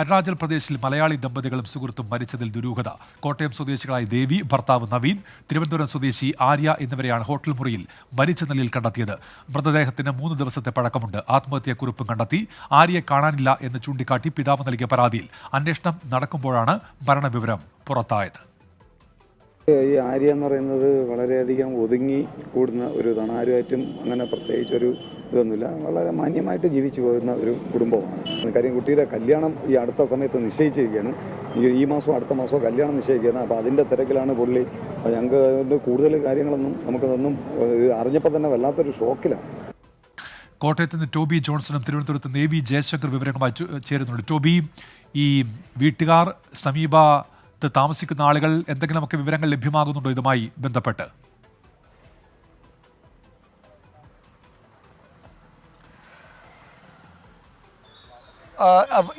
അരുണാചൽ പ്രദേശിൽ മലയാളി ദമ്പതികളും സുഹൃത്തും മരിച്ചതിൽ ദുരൂഹത. കോട്ടയം സ്വദേശികളായ ദേവി ഭർത്താവ് നവീൻ തിരുവനന്തപുരം സ്വദേശി ആര്യ എന്നിവരെയാണ് ഹോട്ടൽ മുറിയിൽ മരിച്ച നിലയിൽ കണ്ടെത്തിയത്. മൃതദേഹത്തിന് മൂന്ന് ദിവസത്തെ പഴക്കമുണ്ട്. ആത്മഹത്യാക്കുറിപ്പും കണ്ടെത്തി ആര്യയെ കാണാനില്ല എന്ന് ചൂണ്ടിക്കാട്ടി പിതാവ് നൽകിയ പരാതിയിൽ അന്വേഷണം നടക്കുമ്പോഴാണ് മരണവിവരം പുറത്തായത്. ഈ ആര്യ എന്ന് പറയുന്നത് വളരെയധികം ഒതുങ്ങി കൂടുന്ന ഒരു ഇതാണ്. ആരുമായിട്ടും അങ്ങനെ പ്രത്യേകിച്ച് ഒരു ഇതൊന്നുമില്ല. വളരെ മാന്യമായിട്ട് ജീവിച്ചു പോകുന്ന ഒരു കുടുംബമാണ്. കാര്യം കുട്ടിയുടെ കല്യാണം ഈ അടുത്ത സമയത്ത് നിശ്ചയിച്ചിരിക്കുകയാണ്. ഈ മാസം അടുത്ത മാസമോ കല്യാണം നിശ്ചയിക്കുകയാണ്. അപ്പോൾ അതിന്റെ തിരക്കിലാണ് പുള്ളി. ഞങ്ങൾക്ക് കൂടുതൽ കാര്യങ്ങളൊന്നും നമുക്കതൊന്നും അറിഞ്ഞപ്പോൾ തന്നെ വല്ലാത്തൊരു ഷോക്കിലാണ്. കോട്ടയത്ത് നിന്ന് ടോബി ജോൺസണും തിരുവനന്തപുരത്ത് നേവി ജയശങ്കർ വിവരങ്ങളുമായി ചേരുന്നുണ്ട്. ടോബി ഈ വീട്ടുകാർ സമീപത്ത് താമസിക്കുന്ന ആളുകൾ എന്തെങ്കിലുമൊക്കെ വിവരങ്ങൾ ലഭ്യമാകുന്നുണ്ടോ ഇതുമായി ബന്ധപ്പെട്ട്?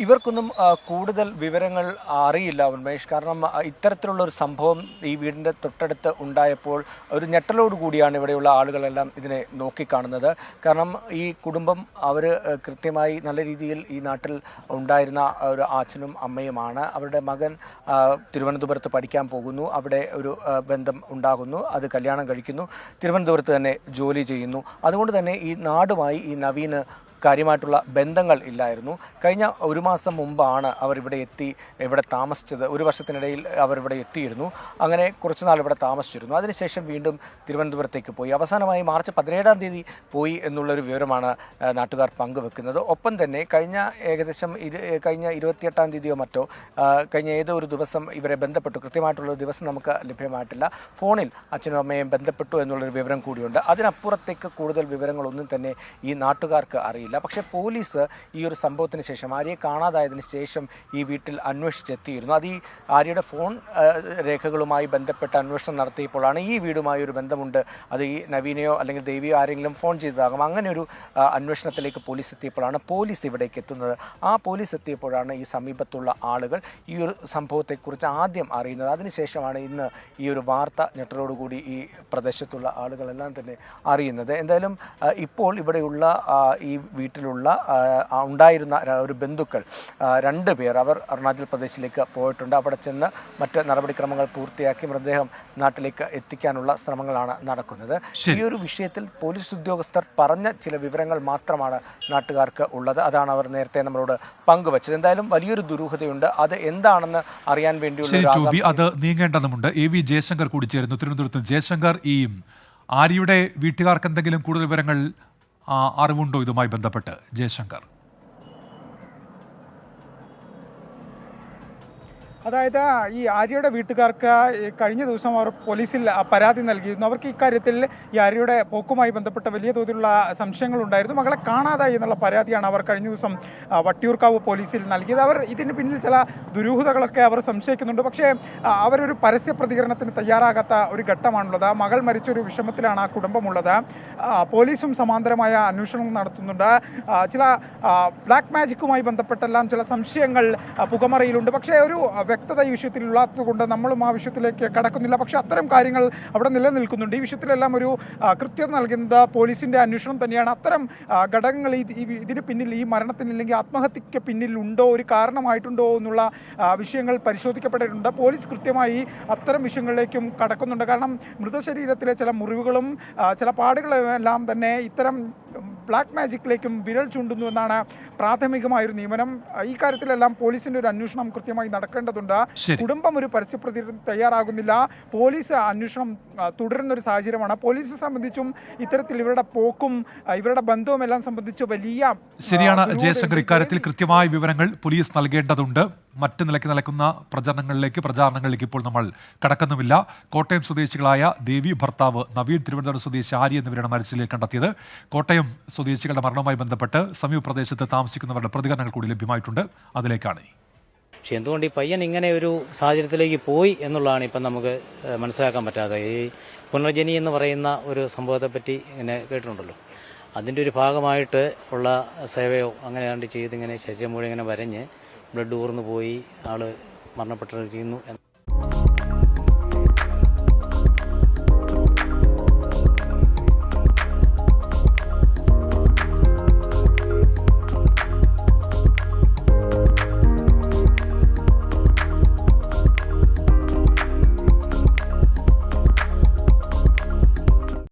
ഇവർക്കൊന്നും കൂടുതൽ വിവരങ്ങൾ അറിയില്ല ഉന്മേഷ്. കാരണം ഇത്തരത്തിലുള്ള ഒരു സംഭവം ഈ വീടിന്റെ തൊട്ടടുത്ത് ഉണ്ടായപ്പോൾ ഒരു ഞെട്ടലോട് കൂടിയാണ് ഇവിടെയുള്ള ആളുകളെല്ലാം ഇതിനെ നോക്കിക്കാണുന്നത്. കാരണം ഈ കുടുംബം അവർ കൃത്യമായി നല്ല രീതിയിൽ ഈ നാട്ടിൽ ഉണ്ടായിരുന്ന ഒരു അച്ഛനും അമ്മയുമാണ്. അവരുടെ മകൻ തിരുവനന്തപുരത്ത് പഠിക്കാൻ പോകുന്നു. അവിടെ ഒരു ബന്ധം ഉണ്ടാകുന്നു. അത് കല്യാണം കഴിക്കുന്നു. തിരുവനന്തപുരത്ത് തന്നെ ജോലി ചെയ്യുന്നു. അതുകൊണ്ട് തന്നെ ഈ നാടുമായി ഈ നവീന് കാര്യമായിട്ടുള്ള ബന്ധങ്ങൾ ഇല്ലായിരുന്നു. കഴിഞ്ഞ ഒരു മാസം മുമ്പാണ് അവർ ഇവിടെ എത്തി ഇവിടെ താമസിച്ചത്. ഒരു വർഷത്തിനിടയിൽ അവർ ഇവിടെ എത്തിയിരുന്നു. അങ്ങനെ കുറച്ച് നാൾ ഇവിടെ താമസിച്ചിരുന്നു. അതിനുശേഷം വീണ്ടും തിരുവനന്തപുരത്തേക്ക് പോയി. അവസാനമായി മാർച്ച് പതിനേഴാം തീയതി പോയി എന്നുള്ളൊരു വിവരമാണ് നാട്ടുകാർ പങ്കുവെക്കുന്നത്. ഒപ്പം തന്നെ കഴിഞ്ഞ ഏകദേശം കഴിഞ്ഞ ഇരുപത്തിയെട്ടാം തീയതിയോ മറ്റോ കഴിഞ്ഞ ഏതോ ഒരു ദിവസം ഇവരെ ബന്ധപ്പെട്ടു. കൃത്യമായിട്ടുള്ള ദിവസം നമുക്ക് ലഭ്യമായിട്ടില്ല. ഫോണിൽ അച്ഛനും അമ്മയും ബന്ധപ്പെട്ടു എന്നുള്ളൊരു വിവരം കൂടിയുണ്ട്. അതിനപ്പുറത്തേക്ക് കൂടുതൽ വിവരങ്ങളൊന്നും തന്നെ ഈ നാട്ടുകാർക്ക് അറിയില്ല. പക്ഷേ പോലീസ് ഈ ഒരു സംഭവത്തിന് ശേഷം ആര്യയെ കാണാതായതിനു ശേഷം ഈ വീട്ടിൽ അന്വേഷിച്ചെത്തിയിരുന്നു. അത് ഈ ആര്യയുടെ ഫോൺ രേഖകളുമായി ബന്ധപ്പെട്ട് അന്വേഷണം നടത്തിയപ്പോഴാണ് ഈ വീടുമായി ഒരു ബന്ധമുണ്ട്. അത് ഈ നവീനയോ അല്ലെങ്കിൽ ദേവിയോ ആരെങ്കിലും ഫോൺ ചെയ്തതാകും. അങ്ങനെ ഒരു അന്വേഷണത്തിലേക്ക് പോലീസ് എത്തിയപ്പോഴാണ് പോലീസ് ഇവിടേക്ക് എത്തുന്നത്. ആ പോലീസ് എത്തിയപ്പോഴാണ് ഈ സമീപത്തുള്ള ആളുകൾ ഈ ഒരു സംഭവത്തെക്കുറിച്ച് ആദ്യം അറിയുന്നത്. അതിനുശേഷമാണ് ഇന്ന് ഈ ഒരു വാർത്ത ഞെട്ടലോടുകൂടി ഈ പ്രദേശത്തുള്ള ആളുകളെല്ലാം തന്നെ അറിയുന്നത്. എന്തായാലും ഇപ്പോൾ ഇവിടെയുള്ള ഈ വീട്ടിലുള്ള ഉണ്ടായിരുന്ന ഒരു ബന്ധുക്കൾ രണ്ട് പേർ അവർ അരുണാചൽ പ്രദേശിലേക്ക് പോയിട്ടുണ്ട്. അവിടെ ചെന്ന് മറ്റ് നടപടിക്രമങ്ങൾ പൂർത്തിയാക്കി മൃതദേഹം നാട്ടിലേക്ക് എത്തിക്കാനുള്ള ശ്രമങ്ങളാണ് നടക്കുന്നത്. ഈ ഒരു വിഷയത്തിൽ പോലീസ് ഉദ്യോഗസ്ഥർ പറഞ്ഞ ചില വിവരങ്ങൾ മാത്രമാണ് നാട്ടുകാർക്ക് ഉള്ളത്. അതാണ് അവർ നേരത്തെ നമ്മളോട് പങ്കുവച്ചത്. എന്തായാലും വലിയൊരു ദുരൂഹതയുണ്ട്. അത് എന്താണെന്ന് അറിയാൻ വേണ്ടിയുള്ള അത് നീങ്ങേണ്ടതുണ്ട് എ വി ജയശങ്കർ കൂടി ചേരുന്നു. തിരുവനന്തപുരത്ത് ജയശങ്കർ ഈ ആര്യയുടെ വീട്ടുകാർക്ക് എന്തെങ്കിലും കൂടുതൽ വിവരങ്ങൾ അറിവുണ്ടോ ഇതുമായി ബന്ധപ്പെട്ട് ജയശങ്കർ? അതായത് ഈ ആര്യയുടെ വീട്ടുകാർക്ക് കഴിഞ്ഞ ദിവസം അവർ പോലീസിൽ പരാതി നൽകിയിരുന്നു. അവർക്ക് ഇക്കാര്യത്തിൽ ഈ ആര്യയുടെ പോക്കുമായി ബന്ധപ്പെട്ട വലിയ തോതിലുള്ള സംശയങ്ങളുണ്ടായിരുന്നു മകളെ കാണാതായി എന്നുള്ള പരാതിയാണ് അവർ കഴിഞ്ഞ ദിവസം വട്ടിയൂർക്കാവ് പോലീസിൽ നൽകിയത്. അവർ ഇതിന് പിന്നിൽ ചില ദുരൂഹതകളൊക്കെ അവർ സംശയിക്കുന്നുണ്ട്. പക്ഷേ അവരൊരു പരസ്യ പ്രതികരണത്തിന് തയ്യാറാകാത്ത ഒരു ഘട്ടമാണുള്ളത്. മകൾ മരിച്ചൊരു വിഷമത്തിലാണ് ആ കുടുംബമുള്ളത്. പോലീസും സമാന്തരമായ അന്വേഷണം നടത്തുന്നുണ്ട്. ചില ബ്ലാക്ക് മാജിക്കുമായി ബന്ധപ്പെട്ടെല്ലാം ചില സംശയങ്ങൾ പുകമറയിലുണ്ട്. പക്ഷേ ഒരു വ്യക്തത ഈ വിഷയത്തിലുള്ളതുകൊണ്ട് നമ്മളും ആ വിഷയത്തിലേക്ക് കടക്കുന്നില്ല. പക്ഷേ അത്തരം കാര്യങ്ങൾ അവിടെ നിലനിൽക്കുന്നുണ്ട്. ഈ വിഷയത്തിലെല്ലാം ഒരു കൃത്യത നൽകുന്നത് പോലീസിന്റെ അന്വേഷണം തന്നെയാണ്. അത്തരം ഘടകങ്ങൾ ഈ ഇതിന് പിന്നിൽ ഈ മരണത്തിന് അല്ലെങ്കിൽ ആത്മഹത്യയ്ക്ക് പിന്നിൽ ഉണ്ടോ ഒരു കാരണമായിട്ടുണ്ടോ എന്നുള്ള വിഷയങ്ങൾ പരിശോധിക്കപ്പെട്ടിട്ടുണ്ട്. പോലീസ് കൃത്യമായി അത്തരം വിഷയങ്ങളിലേക്കും കടക്കുന്നുണ്ട്. കാരണം മൃതശരീരത്തിലെ ചില മുറിവുകളും ചില പാടുകളും എല്ലാം തന്നെ ഇത്തരം ബ്ലാക്ക് മാജിക്കിലേക്കും വിരൽ ചൂണ്ടുന്നു എന്നാണ് പ്രാഥമികമായൊരു നിയമനം. ഈ കാര്യത്തിലെല്ലാം പോലീസിന്റെ ഒരു അന്വേഷണം കൃത്യമായി നടക്കേണ്ടതുണ്ട്. കുടുംബം ഒരു പരസ്യപ്രതി തയ്യാറാകുന്നില്ല. പോലീസ് അന്വേഷണം തുടരുന്ന ഒരു സാഹചര്യമാണ്. പോലീസിനെ സംബന്ധിച്ചും ഇത്തരത്തിൽ ഇവരുടെ പോക്കും ഇവരുടെ ബന്ധവും എല്ലാം സംബന്ധിച്ച് വലിയ ശരിയാണ് ജയശങ്കർ. ഇക്കാര്യത്തിൽ കൃത്യമായ വിവരങ്ങൾ പോലീസ് നൽകേണ്ടതുണ്ട്. മറ്റ് നിലയ്ക്ക് നിലക്കുന്ന പ്രചരണങ്ങളിലേക്ക് പ്രചാരണങ്ങളിലേക്ക് ഇപ്പോൾ നമ്മൾ കടക്കുന്നുമില്ല. കോട്ടയം സ്വദേശികളായ ദേവി ഭർത്താവ് നവീൻ തിരുവനന്തപുരം സ്വദേശി ആര്യ എന്നിവരാണ് മരിച്ചിലേക്ക് കണ്ടെത്തിയത്. കോട്ടയം സ്വദേശികളുടെ മരണവുമായി ബന്ധപ്പെട്ട് സമീപ പ്രദേശത്ത് താമസിക്കുന്നവരുടെ പ്രതികരണങ്ങൾ കൂടി ലഭ്യമായിട്ടുണ്ട്. അതിലേക്കാണ്. പക്ഷെ എന്തുകൊണ്ട് ഈ പയ്യൻ ഇങ്ങനെ ഒരു സാഹചര്യത്തിലേക്ക് പോയി എന്നുള്ളതാണ് ഇപ്പം നമുക്ക് മനസ്സിലാക്കാൻ പറ്റാതെ. ഈ പുനർജനി എന്ന് പറയുന്ന ഒരു സംഭവത്തെപ്പറ്റി ഇങ്ങനെ കേട്ടിട്ടുണ്ടല്ലോ. അതിന്റെ ഒരു ഭാഗമായിട്ട് ഉള്ള സേവയോ അങ്ങനെ കണ്ട് ചെയ്ത് ഇങ്ങനെ ശരീരം മുഴുവൻ ഇങ്ങനെ വരഞ്ഞ് ബ്ലഡ് ഊർന്നു പോയി ആൾ മരണപ്പെട്ടിരിക്കുന്നു